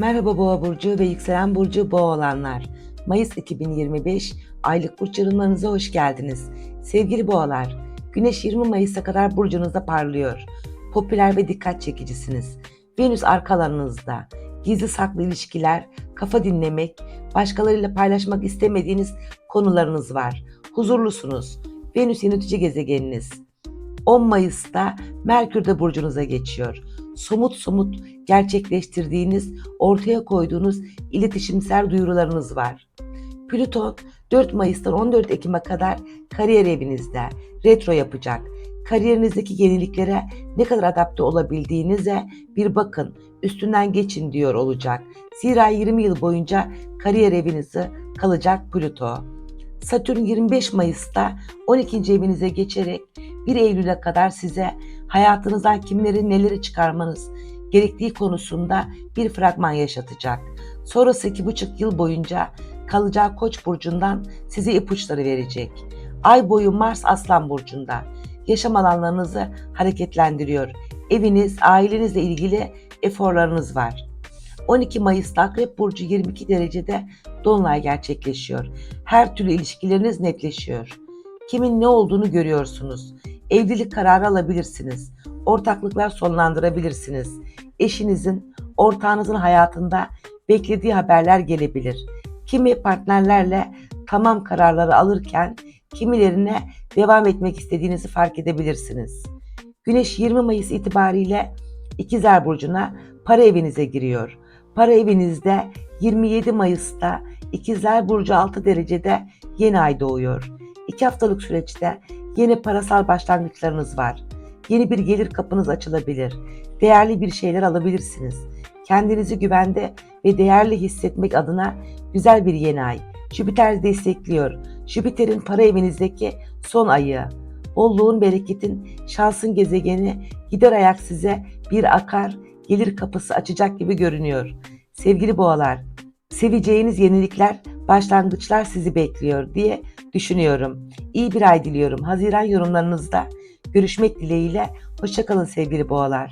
Merhaba Boğa burcu ve yükselen burcu Boğa olanlar. Mayıs 2025 aylık burç yorumlarınıza hoş geldiniz. Sevgili Boğalar, Güneş 20 Mayıs'a kadar burcunuzda parlıyor. Popüler ve dikkat çekicisiniz. Venüs arka alanınızda. Gizli saklı ilişkiler, kafa dinlemek, başkalarıyla paylaşmak istemediğiniz konularınız var. Huzurlusunuz. Venüs yönetici gezegeniniz. 10 Mayıs'ta Merkür de burcunuza geçiyor. Somut somut gerçekleştirdiğiniz, ortaya koyduğunuz iletişimsel duyurularınız var. Plüton 4 Mayıs'tan 14 Ekim'e kadar kariyer evinizde retro yapacak. Kariyerinizdeki yeniliklere ne kadar adapte olabildiğinize bir bakın, üstünden geçin diyor olacak. Zira 20 yıl boyunca kariyer evinizi kalacak Plüto. Satürn 25 Mayıs'ta 12. evinize geçerek 1 Eylül'e kadar size hayatınızdan kimleri neleri çıkarmanız gerektiği konusunda bir fragman yaşatacak. Sonrası 2,5 yıl boyunca kalacağı Koç burcundan size ipuçları verecek. Ay boyu Mars Aslan burcunda yaşam alanlarınızı hareketlendiriyor. Eviniz, ailenizle ilgili eforlarınız var. 12 Mayıs'ta Akrep Burcu 22 derecede Dolunay gerçekleşiyor. Her türlü ilişkileriniz netleşiyor. Kimin ne olduğunu görüyorsunuz. Evlilik kararı alabilirsiniz. Ortaklıklar sonlandırabilirsiniz. Eşinizin, ortağınızın hayatında beklediği haberler gelebilir. Kimi partnerlerle tamam kararları alırken kimilerine devam etmek istediğinizi fark edebilirsiniz. Güneş 20 Mayıs itibariyle İkizler Burcu'na para evinize giriyor. Para evinizde 27 Mayıs'ta İkizler Burcu 6 derecede yeni ay doğuyor. 2 haftalık süreçte yeni parasal başlangıçlarınız var. Yeni bir gelir kapınız açılabilir. Değerli bir şeyler alabilirsiniz. Kendinizi güvende ve değerli hissetmek adına güzel bir yeni ay. Jüpiter destekliyor. Jüpiter'in para evinizdeki son ayı. Bolluğun, bereketin, şansın gezegeni gider ayak size bir akar, gelir kapısı açacak gibi görünüyor. Sevgili boğalar, seveceğiniz yenilikler, başlangıçlar sizi bekliyor diye düşünüyorum. İyi bir ay diliyorum. Haziran yorumlarınızda görüşmek dileğiyle. Hoşçakalın sevgili boğalar.